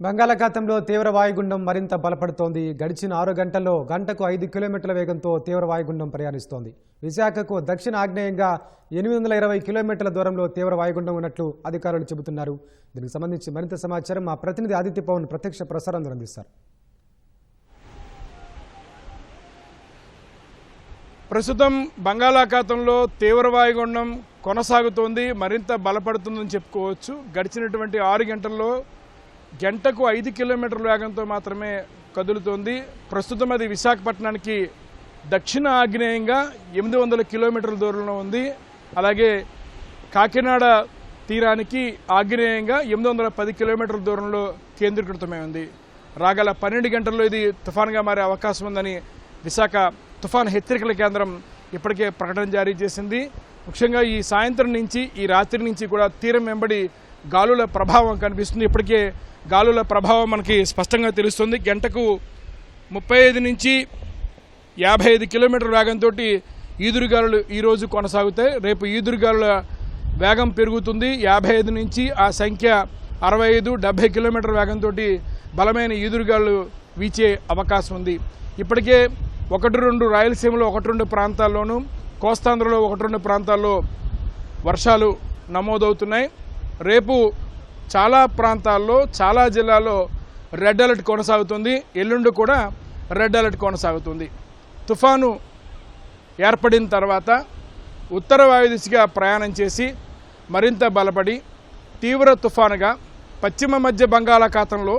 బంగాళాఖాతంలో తీవ్ర వాయుగుండం మరింత బలపడుతోంది. గడిచిన ఆరు గంటల్లో గంటకు ఐదు కిలోమీటర్ల వేగంతో తీవ్ర వాయుగుండం ప్రయాణిస్తోంది. విశాఖకు దక్షిణ ఆగ్నేయంగా ఎనిమిది వందల ఇరవై కిలోమీటర్ల దూరంలో తీవ్ర వాయుగుండం ఉన్నట్లు అధికారులు చెబుతున్నారు. దీనికి సంబంధించి మరింత సమాచారం మా ప్రతినిధి ఆదిత్య పవన్ ప్రత్యక్ష ప్రసారం అందిస్తారు. ప్రస్తుతం బంగాళాఖాతంలో తీవ్ర వాయుగుండం కొనసాగుతోంది. మరింత బలపడుతుందని చెప్పుకోవచ్చు. గడిచినటువంటి ఆరు గంటల్లో గంటకు ఐదు కిలోమీటర్ల వేగంతో మాత్రమే కదులుతోంది. ప్రస్తుతం అది విశాఖపట్నానికి దక్షిణ ఆగ్నేయంగా ఎనిమిది వందల కిలోమీటర్ల దూరంలో ఉంది. అలాగే కాకినాడ తీరానికి ఆగ్నేయంగా ఎనిమిది వందల పది కిలోమీటర్ల దూరంలో కేంద్రీకృతమై ఉంది. రాగల పన్నెండు గంటల్లో ఇది తుఫాన్గా మారే అవకాశం ఉందని విశాఖ తుఫాన్ హెచ్చరికల కేంద్రం ఇప్పటికే ప్రకటన జారీ చేసింది. ముఖ్యంగా ఈ సాయంత్రం నుంచి ఈ రాత్రి నుంచి కూడా తీరం వెంబడి గాలుల ప్రభావం కనిపిస్తుంది. ఇప్పటికే గాలుల ప్రభావం మనకి స్పష్టంగా తెలుస్తుంది. గంటకు ముప్పై ఐదు నుంచి యాభై ఐదు కిలోమీటర్ల వేగంతో ఈదురుగాలులు ఈరోజు కొనసాగుతాయి. రేపు ఈదురుగాలుల వేగం పెరుగుతుంది. యాభై ఐదు నుంచి ఆ సంఖ్య అరవై ఐదు డెబ్బై కిలోమీటర్ వేగంతో బలమైన ఈదురుగాలు వీచే అవకాశం ఉంది. ఇప్పటికే ఒకటి రెండు రాయలసీమలో ఒకటి రెండు ప్రాంతాల్లోనూ కోస్తాంధ్రలో ఒకటి రెండు ప్రాంతాల్లో వర్షాలు నమోదవుతున్నాయి. రేపు చాలా ప్రాంతాల్లో చాలా జిల్లాల్లో రెడ్ అలర్ట్ కొనసాగుతుంది. ఎల్లుండి కూడా రెడ్ అలర్ట్ కొనసాగుతుంది. తుఫాను ఏర్పడిన తర్వాత ఉత్తర వాయు దిశగా ప్రయాణం చేసి మరింత బలపడి తీవ్ర తుఫానుగా పశ్చిమ మధ్య బంగాళాఖాతంలో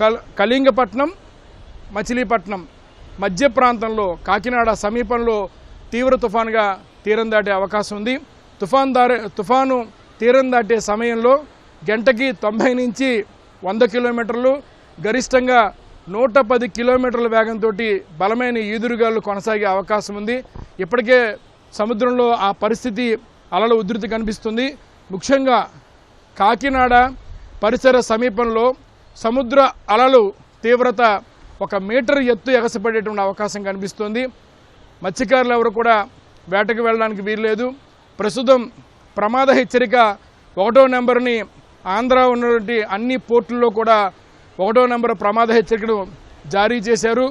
కల్ కళింగపట్నం మచిలీపట్నం మధ్య ప్రాంతంలో కాకినాడ సమీపంలో తీవ్ర తుఫానుగా తీరం దాటే అవకాశం ఉంది. తుఫాన్ దారి తుఫాను తీరం దాటే సమయంలో గంటకి తొంభై నుంచి వంద కిలోమీటర్లు గరిష్టంగా నూట పది కిలోమీటర్ల వేగంతో బలమైన ఈదురుగాలు కొనసాగే అవకాశం ఉంది. ఇప్పటికే సముద్రంలో ఆ పరిస్థితి అలల ఉధృతి కనిపిస్తుంది. ముఖ్యంగా కాకినాడ పరిసర సమీపంలో సముద్ర అలలు తీవ్రత ఒక మీటర్ ఎత్తు ఎగసిపడేటువంటి అవకాశం కనిపిస్తుంది. మత్స్యకారులు ఎవరు కూడా వేటకు వెళ్ళడానికి వీల్లేదు. ప్రస్తుతం ప్రమాద హెచ్చరిక ఒకటో నెంబర్ని ఆంధ్ర ఉన్నటువంటి అన్ని పోర్టుల్లో కూడా ఒకటో నెంబర్ ప్రమాద హెచ్చరికను జారీ చేశారు.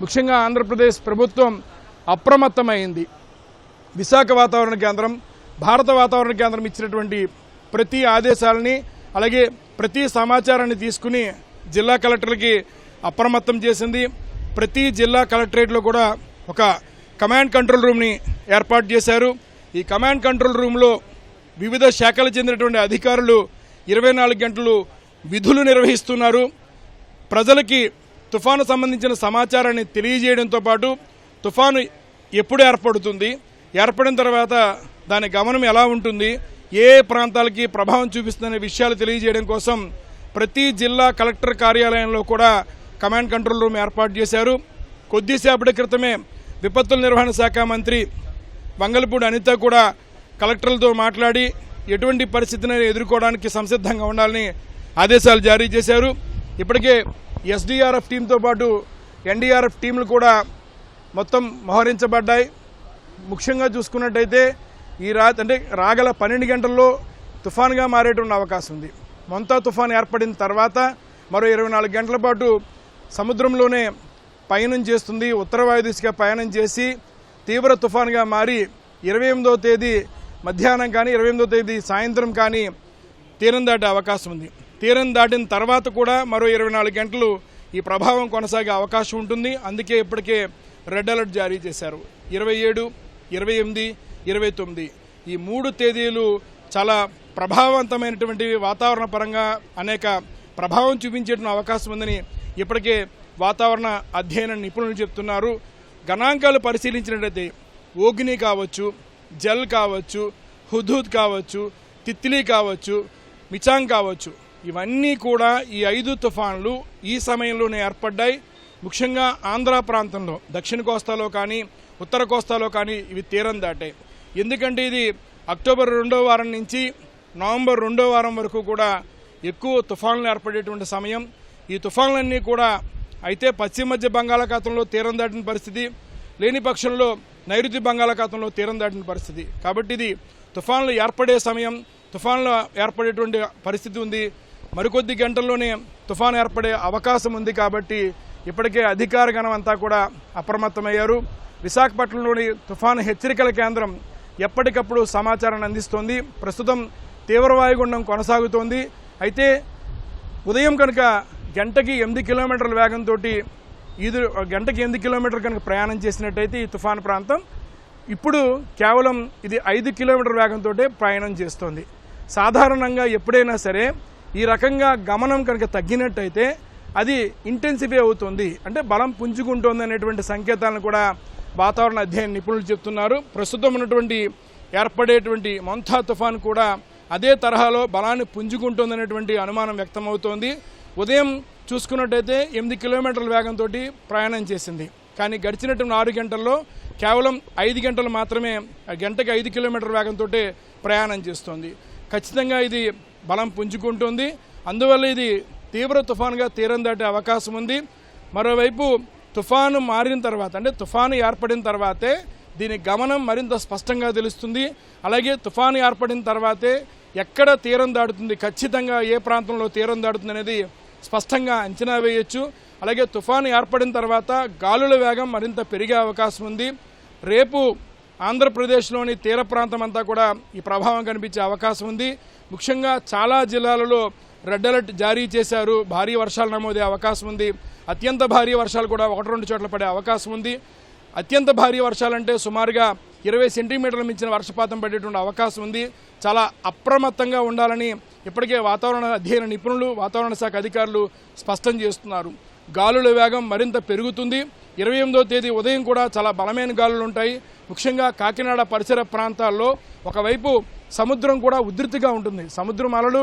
ముఖ్యంగా ఆంధ్రప్రదేశ్ ప్రభుత్వం అప్రమత్తమైంది. విశాఖ వాతావరణ కేంద్రం భారత వాతావరణ కేంద్రం ఇచ్చినటువంటి ప్రతి ఆదేశాలని అలాగే ప్రతి సమాచారాన్ని తీసుకుని జిల్లా కలెక్టర్లకి అప్రమత్తం చేసింది. ప్రతి జిల్లా కలెక్టరేట్లో కూడా ఒక కమాండ్ కంట్రోల్ రూమ్ని ఏర్పాటు చేశారు. ఈ కమాండ్ కంట్రోల్ రూమ్లో వివిధ శాఖలకు చెందినటువంటి అధికారులు ఇరవై నాలుగు గంటలు విధులు నిర్వహిస్తున్నారు. ప్రజలకి తుఫాను సంబంధించిన సమాచారాన్ని తెలియజేయడంతో పాటు తుఫాను ఎప్పుడు ఏర్పడుతుంది ఏర్పడిన తర్వాత దాని గమనం ఎలా ఉంటుంది ఏ ఏ ప్రాంతాలకి ప్రభావం చూపిస్తుందనే విషయాలు తెలియజేయడం కోసం ప్రతి జిల్లా కలెక్టర్ కార్యాలయంలో కూడా కమాండ్ కంట్రోల్ రూమ్ ఏర్పాటు చేశారు. కొద్దిసేపటి క్రితమే విపత్తుల నిర్వహణ శాఖ మంత్రి వంగలపూడి అనిత కూడా కలెక్టర్లతో మాట్లాడి ఎటువంటి పరిస్థితిని ఎదుర్కోవడానికి సంసిద్ధంగా ఉండాలని ఆదేశాలు జారీ చేశారు. ఇప్పటికే ఎస్డీఆర్ఎఫ్ టీంతో పాటు ఎన్డీఆర్ఎఫ్ టీంలు కూడా మొత్తం మోహరించబడ్డాయి. ముఖ్యంగా చూసుకున్నట్టయితే ఈ రాత్రి అంటే రాగల పన్నెండు గంటల్లో తుఫాన్గా మారేటువంటి అవకాశం ఉంది. మొంతా తుఫాన్ ఏర్పడిన తర్వాత మరో ఇరవై నాలుగు గంటల పాటు సముద్రంలోనే పయనం చేస్తుంది. ఉత్తర వాయు దిశగా పయనం చేసి తీవ్ర తుఫాన్గా మారి ఇరవై ఎనిమిదో తేదీ మధ్యాహ్నం కానీ ఇరవై ఎనిమిదో తేదీ సాయంత్రం కానీ తీరం దాటే అవకాశం ఉంది. తీరం దాటిన తర్వాత కూడా మరో ఇరవై నాలుగు గంటలు ఈ ప్రభావం కొనసాగే అవకాశం ఉంటుంది. అందుకే ఇప్పటికే రెడ్ అలర్ట్ జారీ చేశారు. ఇరవై ఏడు ఇరవై ఎనిమిది ఇరవై తొమ్మిది ఈ మూడు తేదీలు చాలా ప్రభావవంతమైనటువంటి వాతావరణ పరంగా అనేక ప్రభావం చూపించేటువంటి అవకాశం ఉందని ఇప్పటికే వాతావరణ అధ్యయన నిపుణులు చెప్తున్నారు. గణాంకాలు పరిశీలించినట్లయితే ఓగ్ని కావచ్చు జల్ కావచ్చు హుదూద్ కావచ్చు తిత్లీ కావచ్చు మిచాంగ్ కావచ్చు. ఇవన్నీ కూడా ఈ ఐదు తుఫాన్లు ఈ సమయంలోనే ఏర్పడ్డాయి. ముఖ్యంగా ఆంధ్ర ప్రాంతంలో దక్షిణ కోస్తాలో కానీ ఉత్తర కోస్తాలో కానీ ఇవి తీరం దాటాయి. ఎందుకంటే ఇది అక్టోబర్ రెండో వారం నుంచి నవంబర్ రెండో వారం వరకు కూడా ఎక్కువ తుఫాన్లు ఏర్పడేటువంటి సమయం. ఈ తుఫాన్లన్నీ కూడా అయితే పశ్చిమ మధ్య బంగాళాఖాతంలో తీరం దాటిన పరిస్థితి లేని పక్షంలో నైరుతి బంగాళాఖాతంలో తీరం దాటిన పరిస్థితి. కాబట్టి ఇది తుఫాన్లు ఏర్పడే సమయం తుఫాన్లు ఏర్పడేటువంటి పరిస్థితి ఉంది. మరికొద్ది గంటల్లోనే తుఫాన్ ఏర్పడే అవకాశం ఉంది కాబట్టి ఇప్పటికే అధికార గణం అంతా కూడా అప్రమత్తమయ్యారు. విశాఖపట్నంలోని తుఫాను హెచ్చరికల కేంద్రం ఎప్పటికప్పుడు సమాచారాన్ని అందిస్తోంది. ప్రస్తుతం తీవ్ర వాయుగుండం కొనసాగుతోంది. అయితే ఉదయం కనుక గంటకి ఎనిమిది కిలోమీటర్ల వేగంతో ఇది గంటకి ఎనిమిది కిలోమీటర్ కనుక ప్రయాణం చేసినట్టయితే ఈ తుఫాను ప్రాంతం ఇప్పుడు కేవలం ఇది ఐదు కిలోమీటర్ వేగంతో ప్రయాణం చేస్తోంది. సాధారణంగా ఎప్పుడైనా సరే ఈ రకంగా గమనం కనుక తగ్గినట్టయితే అది ఇంటెన్సిఫై అవుతుంది. అంటే బలం పుంజుకుంటోంది అనేటువంటి సంకేతాలను కూడా వాతావరణ అధ్యయన నిపుణులు చెప్తున్నారు. ప్రస్తుతం ఉన్నటువంటి ఏర్పడేటువంటి మంథా తుఫాన్ కూడా అదే తరహాలో బలాన్ని పుంజుకుంటోందనేటువంటి అనుమానం వ్యక్తమవుతోంది. ఉదయం చూసుకున్నట్టయితే ఎనిమిది కిలోమీటర్ల వేగంతో ప్రయాణం చేసింది. కానీ గడిచినటువంటి ఆరు గంటల్లో కేవలం ఐదు గంటలు మాత్రమే గంటకి ఐదు కిలోమీటర్ల వేగంతో ప్రయాణం చేస్తోంది. ఖచ్చితంగా ఇది బలం పుంజుకుంటుంది. అందువల్ల ఇది తీవ్ర తుఫానుగా తీరం దాటే అవకాశం ఉంది. మరోవైపు తుఫాను మారిన తర్వాత అంటే తుఫాను ఏర్పడిన తర్వాతే దీని గమనం మరింత స్పష్టంగా తెలుస్తుంది. అలాగే తుఫాను ఏర్పడిన తర్వాతే ఎక్కడ తీరం దాటుతుంది ఖచ్చితంగా ఏ ప్రాంతంలో తీరం దాడుతుంది అనేది స్పష్టంగా అంచనా వేయొచ్చు. అలాగే తుఫాను ఏర్పడిన తర్వాత గాలుల వేగం మరింత పెరిగే అవకాశం ఉంది. రేపు ఆంధ్రప్రదేశ్లోని తీర ప్రాంతం అంతా కూడా ఈ ప్రభావం కనిపించే అవకాశం ఉంది. ముఖ్యంగా చాలా జిల్లాలలో రెడ్ అలర్ట్ జారీ చేశారు. భారీ వర్షాలు నమోదే అవకాశం ఉంది. అత్యంత భారీ వర్షాలు కూడా ఒకటి రెండు చోట్ల పడే అవకాశం ఉంది. అత్యంత భారీ వర్షాలంటే సుమారుగా ఇరవై సెంటీమీటర్ల మించిన వర్షపాతం పడేటువంటి అవకాశం ఉంది. చాలా అప్రమత్తంగా ఉండాలని ఇప్పటికే వాతావరణ అధ్యయన నిపుణులు వాతావరణ శాఖ అధికారులు స్పష్టం చేస్తున్నారు. గాలుల వేగం మరింత పెరుగుతుంది. ఇరవై ఎనిమిదో తేదీ ఉదయం కూడా చాలా బలమైన గాలులు ఉంటాయి. ముఖ్యంగా కాకినాడ పరిసర ప్రాంతాల్లో ఒకవైపు సముద్రం కూడా ఉధృతిగా ఉంటుంది. సముద్రం అలలు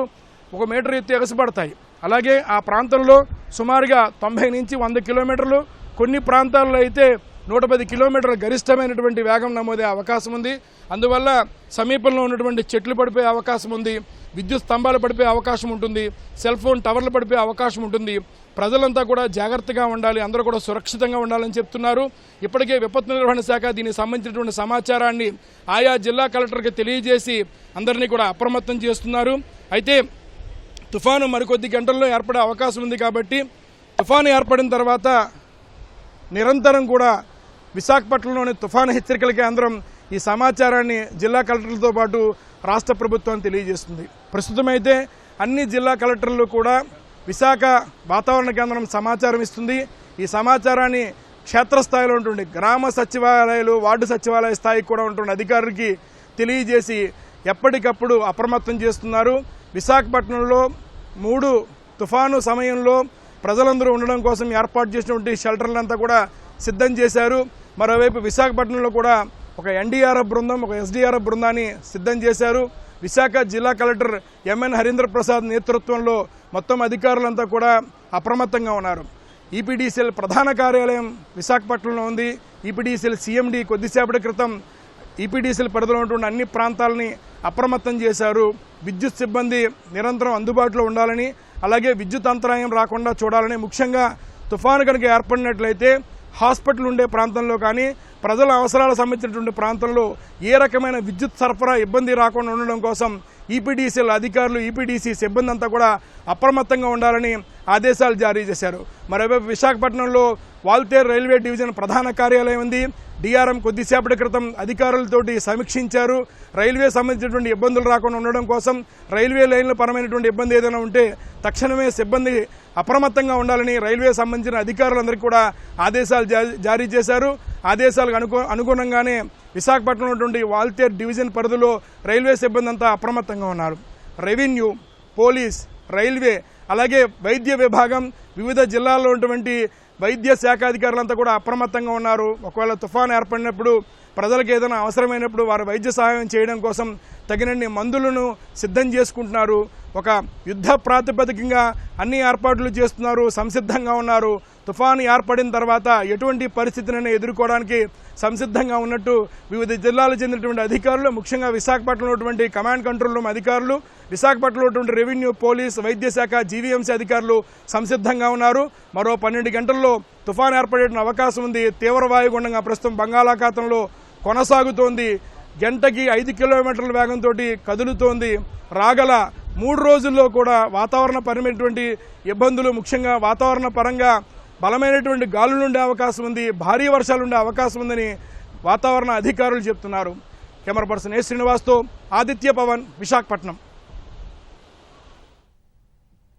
ఒక మీటర్ ఎత్తు ఎగసిపడతాయి. అలాగే ఆ ప్రాంతంలో సుమారుగా తొంభై నుంచి వంద కిలోమీటర్లు. కొన్ని ప్రాంతాల్లో అయితే నూట పది కిలోమీటర్ల గరిష్టమైనటువంటి వేగం నమోదే అవకాశం ఉంది. అందువల్ల సమీపంలో ఉన్నటువంటి చెట్లు పడిపోయే అవకాశం ఉంది. విద్యుత్ స్తంభాలు పడిపోయే అవకాశం ఉంటుంది. సెల్ ఫోన్ టవర్లు పడిపోయే అవకాశం ఉంటుంది. ప్రజలంతా కూడా జాగ్రత్తగా ఉండాలి. అందరూ కూడా సురక్షితంగా ఉండాలని చెప్తున్నారు. ఇప్పటికే విపత్తు నిర్వహణ శాఖ దీనికి సంబంధించినటువంటి సమాచారాన్ని ఆయా జిల్లా కలెక్టర్కి తెలియజేసి అందరినీ కూడా అప్రమత్తం చేస్తున్నారు. అయితే తుఫాను మరికొద్ది గంటల్లో ఏర్పడే అవకాశం ఉంది కాబట్టి తుఫాను ఏర్పడిన తర్వాత నిరంతరం కూడా విశాఖపట్నంలోని తుఫాను హెచ్చరికల కేంద్రం ఈ సమాచారాన్ని జిల్లా కలెక్టర్లతో పాటు రాష్ట్ర ప్రభుత్వం తెలియజేస్తుంది. ప్రస్తుతం అయితే అన్ని జిల్లా కలెక్టర్లు కూడా విశాఖ వాతావరణ కేంద్రం సమాచారం ఇస్తుంది. ఈ సమాచారాన్ని క్షేత్రస్థాయిలో ఉంటుంది గ్రామ సచివాలయాలు వార్డు సచివాలయ స్థాయికి కూడా ఉంటున్న అధికారులకి తెలియజేసి ఎప్పటికప్పుడు అప్రమత్తం చేస్తున్నారు. విశాఖపట్నంలో మూడు తుఫాను సమయంలో ప్రజలందరూ ఉండడం కోసం ఏర్పాటు చేసినటువంటి షెల్టర్లంతా కూడా సిద్ధం చేశారు. మరోవైపు విశాఖపట్నంలో కూడా ఒక ఎన్డీఆర్ఎఫ్ బృందం ఒక ఎస్డీఆర్ఎఫ్ బృందాన్ని సిద్ధం చేశారు. విశాఖ జిల్లా కలెక్టర్ ఎంఎన్ హరీంద్ర ప్రసాద్ నేతృత్వంలో మొత్తం అధికారులంతా కూడా అప్రమత్తంగా ఉన్నారు. ఈపీడీసీఎల్ ప్రధాన కార్యాలయం విశాఖపట్నంలో ఉంది. ఈపీడీసీఎల్ సీఎండీ కొద్దిసేపటి క్రితం ఈపీడీసీఎల్ పరిధిలో ఉన్నటువంటి అన్ని ప్రాంతాలని అప్రమత్తం చేశారు. విద్యుత్ సిబ్బంది నిరంతరం అందుబాటులో ఉండాలని అలాగే విద్యుత్ అంతరాయం రాకుండా చూడాలని ముఖ్యంగా తుఫాను కనుక ఏర్పడినట్లయితే హాస్పిటల్ ఉండే ప్రాంతంలో కానీ ప్రజల అవసరాలకు సంబంధించినటువంటి ప్రాంతంలో ఏ రకమైన విద్యుత్ సరఫరా ఇబ్బంది రాకుండా ఉండడం కోసం ఈపీడీసీల అధికారులు ఈపీడీసీ సిబ్బంది అంతా కూడా అప్రమత్తంగా ఉండాలని ఆదేశాలు జారీ చేశారు. మరోవైపు విశాఖపట్నంలో వాల్తేర్ రైల్వే డివిజన్ ప్రధాన కార్యాలయం ఉంది. డిఆర్ఎం కొద్దిసేపటి క్రితం అధికారులతోటి సమీక్షించారు. రైల్వే సంబంధించినటువంటి ఇబ్బందులు రాకుండా ఉండడం కోసం రైల్వే లైన్ల పరమైనటువంటి ఇబ్బంది ఏదైనా ఉంటే తక్షణమే సిబ్బంది అప్రమత్తంగా ఉండాలని రైల్వే సంబంధించిన అధికారులందరికీ కూడా ఆదేశాలు జా- జారీ చేశారు. ఆదేశాలకు అనుకూ అనుగుణంగానే విశాఖపట్నంలో ఉన్నటువంటి వాల్తేర్ డివిజన్ పరిధిలో రైల్వే సిబ్బంది అంతా అప్రమత్తంగా ఉన్నారు. రెవెన్యూ పోలీస్ రైల్వే అలాగే వైద్య విభాగం వివిధ జిల్లాల్లో ఉన్నటువంటి వైద్య శాఖ అధికారులంతా కూడా అప్రమత్తంగా ఉన్నారు. ఒకవేళ తుఫాన్ ఏర్పడినప్పుడు ప్రజలకు ఏదైనా అవసరమైనప్పుడు వారు వైద్య సహాయం చేయడం కోసం తగినన్ని మందులను సిద్ధం చేసుకుంటున్నారు. ఒక యుద్ధ ప్రాతిపదికంగా అన్ని ఏర్పాట్లు చేస్తున్నారు సంసిద్ధంగా ఉన్నారు. తుఫాను ఏర్పడిన తర్వాత ఎటువంటి పరిస్థితినైనా ఎదుర్కోవడానికి సంసిద్ధంగా ఉన్నట్టు వివిధ జిల్లాలకు చెందినటువంటి అధికారులు ముఖ్యంగా విశాఖపట్నంలో ఉన్నటువంటి కమాండ్ కంట్రోల్ రూమ్ అధికారులు విశాఖపట్నంలో ఉన్నటువంటి రెవెన్యూ పోలీస్ వైద్య శాఖ జీవీఎంసీ అధికారులు సంసిద్ధంగా ఉన్నారు. మరో పన్నెండు గంటల్లో తుఫాను ఏర్పడే అవకాశం ఉంది. తీవ్ర వాయుగుండంగా ప్రస్తుతం బంగాళాఖాతంలో కొనసాగుతోంది. గంటకి ఐదు కిలోమీటర్ల వేగంతో కదులుతోంది రాగల మూడు రోజుల్లో కూడా వాతావరణ పరమైనటువంటి ఇబ్బందులు ముఖ్యంగా వాతావరణ పరంగా బలమైనటువంటి గాలులు ఉండే అవకాశం ఉంది భారీ వర్షాలు ఉండే అవకాశం ఉందని వాతావరణ అధికారులు చెప్తున్నారు. కెమెరా పర్సన్ ఏ శ్రీనివాస్తో ఆదిత్య పవన్ విశాఖపట్నం.